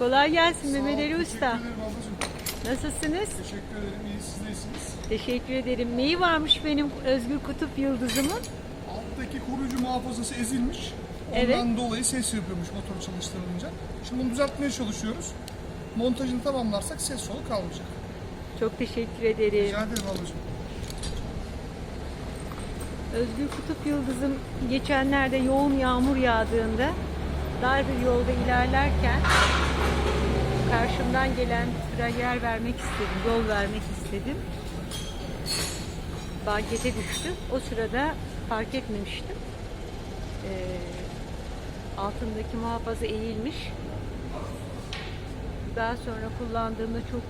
Kolay gelsin Mehmet Ali Usta. Nasılsınız? Teşekkür ederim. İyi siz de iyisiniz. Teşekkür ederim. Neyi varmış benim Özgür Kutup Yıldızımın? Alttaki koruyucu muhafazası ezilmiş. Ondan Evet. dolayı ses yapıyormuş motor çalıştırılınca. Şimdi bunu düzeltmeye çalışıyoruz. Montajını tamamlarsak ses solu kalmayacak. Çok teşekkür ederim. Rica ederim ablacığım. Özgür Kutup Yıldızım geçenlerde yoğun yağmur yağdığında dar bir yolda ilerlerken karşımdan gelen tıra yer vermek istedim, yol vermek istedim. Bankete düştü. O sırada fark etmemiştim. Ee, altındaki muhafaza eğilmiş. Daha sonra kullandığımda çok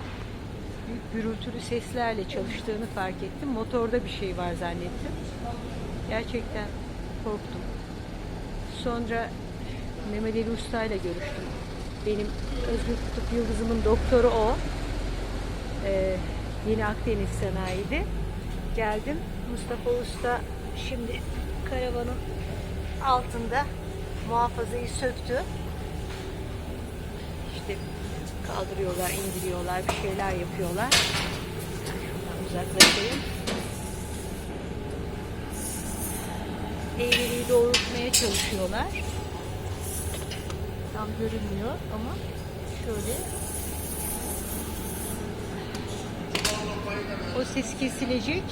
büyük gürültülü seslerle çalıştığını fark ettim. Motorda bir şey var zannettim. Gerçekten korktum. Sonra Mehmet Ali Usta ile görüştüm. Benim Özgür Kutup Yıldızımın doktoru o. Ee, yeni Akdeniz Sanayi'de. Geldim. Mustafa Usta şimdi karavanın altında muhafazayı söktü. İşte kaldırıyorlar, indiriyorlar, bir şeyler yapıyorlar. Şuradan uzaklaşayım. eğriliği doğrultmaya çalışıyorlar. Tam görünmüyor ama şöyle o ses kesilecek.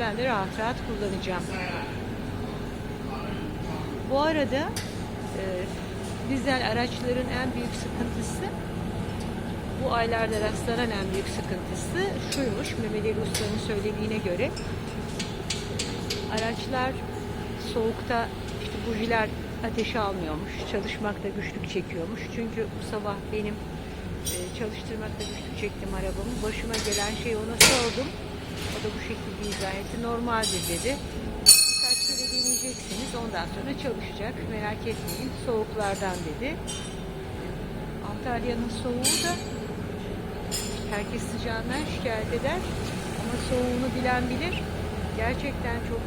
Ben de rahat rahat kullanacağım. Bu arada e, dizel araçların en büyük sıkıntısı bu aylarda rastlanan en büyük sıkıntısı şuymuş Mehmet Ali Usta'nın söylediğine göre araçlar soğukta işte bujiler ateşe almıyormuş. Çalışmakta güçlük çekiyormuş. Çünkü bu sabah benim e, çalıştırmakta güçlük çektim arabamı. Başıma gelen şeyi ona sordum. O da bu şekilde izah etti. Normaldir dedi. Birkaç kere deneyeceksiniz. Ondan sonra çalışacak. Merak etmeyin. Soğuklardan dedi. Antalya'nın soğuğu da herkes sıcağından şikayet eder. Ama soğuğunu bilen bilir. Gerçekten çok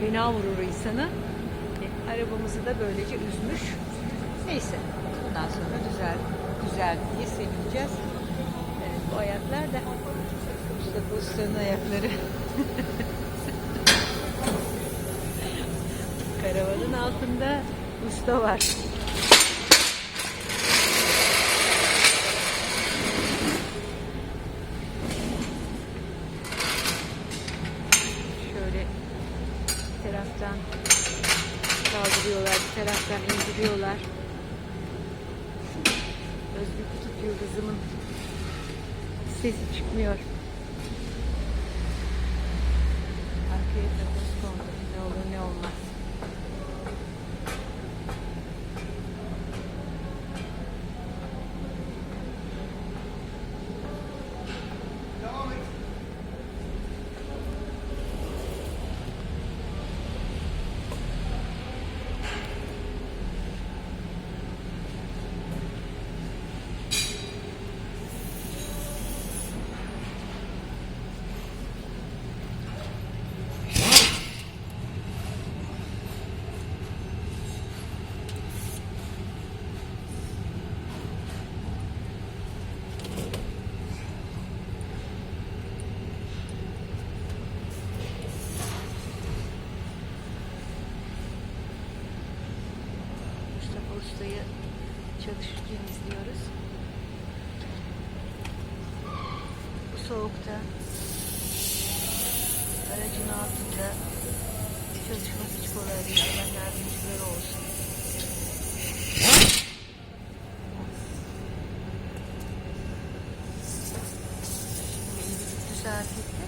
fena vurur insanı. Arabamızı da böylece üzmüş. Neyse. Bundan sonra güzel güzel diye sevineceğiz. Evet, bu ayaklar da Mustafa Usta'nın ayakları. Karavanın altında usta var. Şöyle bir taraftan bir taraftan indiriyorlar. Özgür Kutup Yıldızımın sesi çıkmıyor. Arkaya takoz kondu. Ne olur ne olmaz. Mustafa Usta'yı çalışırken izliyoruz. Bu soğukta aracın altında çalışmak hiç kolay değil. Allah yardımcıları olsun. Düzeltildi.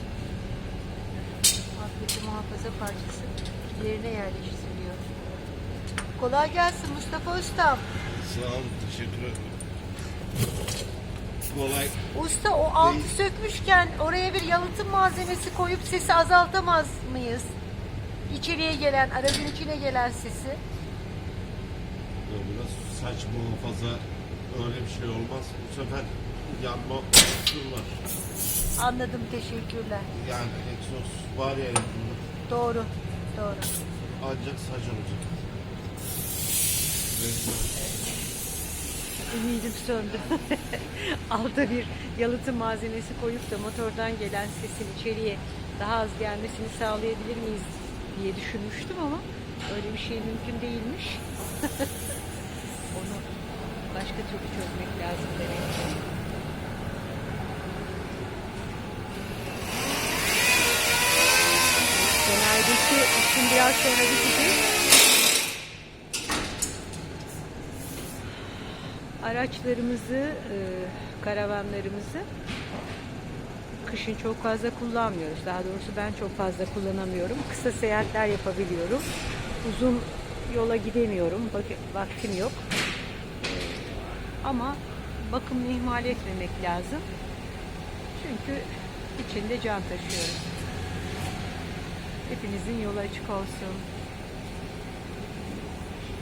Afiyeti muhafaza parçası yerine yerleştiriliyor. Kolay gelsin Mustafa Ustam. Sağ olun, teşekkür ederim. Kolay. Usta o altı sökmüşken oraya bir yalıtım malzemesi koyup sesi azaltamaz mıyız? İçeriye gelen, aracın içine gelen sesi. Ya Biraz saçma fazla öyle bir şey olmaz. Bu sefer yanma var. Anladım, teşekkürler. Yani egzoz var ya yakında. Doğru, doğru. Ancak saç olacak. Ümidim söndü. Alta bir yalıtım malzemesi koyup da motordan gelen sesin içeriye daha az gelmesini sağlayabilir miyiz diye düşünmüştüm ama öyle bir şey mümkün değilmiş. Onu başka türlü çözmek lazım demek ki. Fener'deki işim biraz sonra bitecek. Araçlarımızı, e, karavanlarımızı kışın çok fazla kullanmıyoruz. Daha doğrusu ben çok fazla kullanamıyorum. Kısa seyahatler yapabiliyorum. Uzun yola gidemiyorum. Vak- Vaktim yok. Ama bakımını ihmal etmemek lazım. Çünkü içinde can taşıyoruz. Hepinizin yolu açık olsun.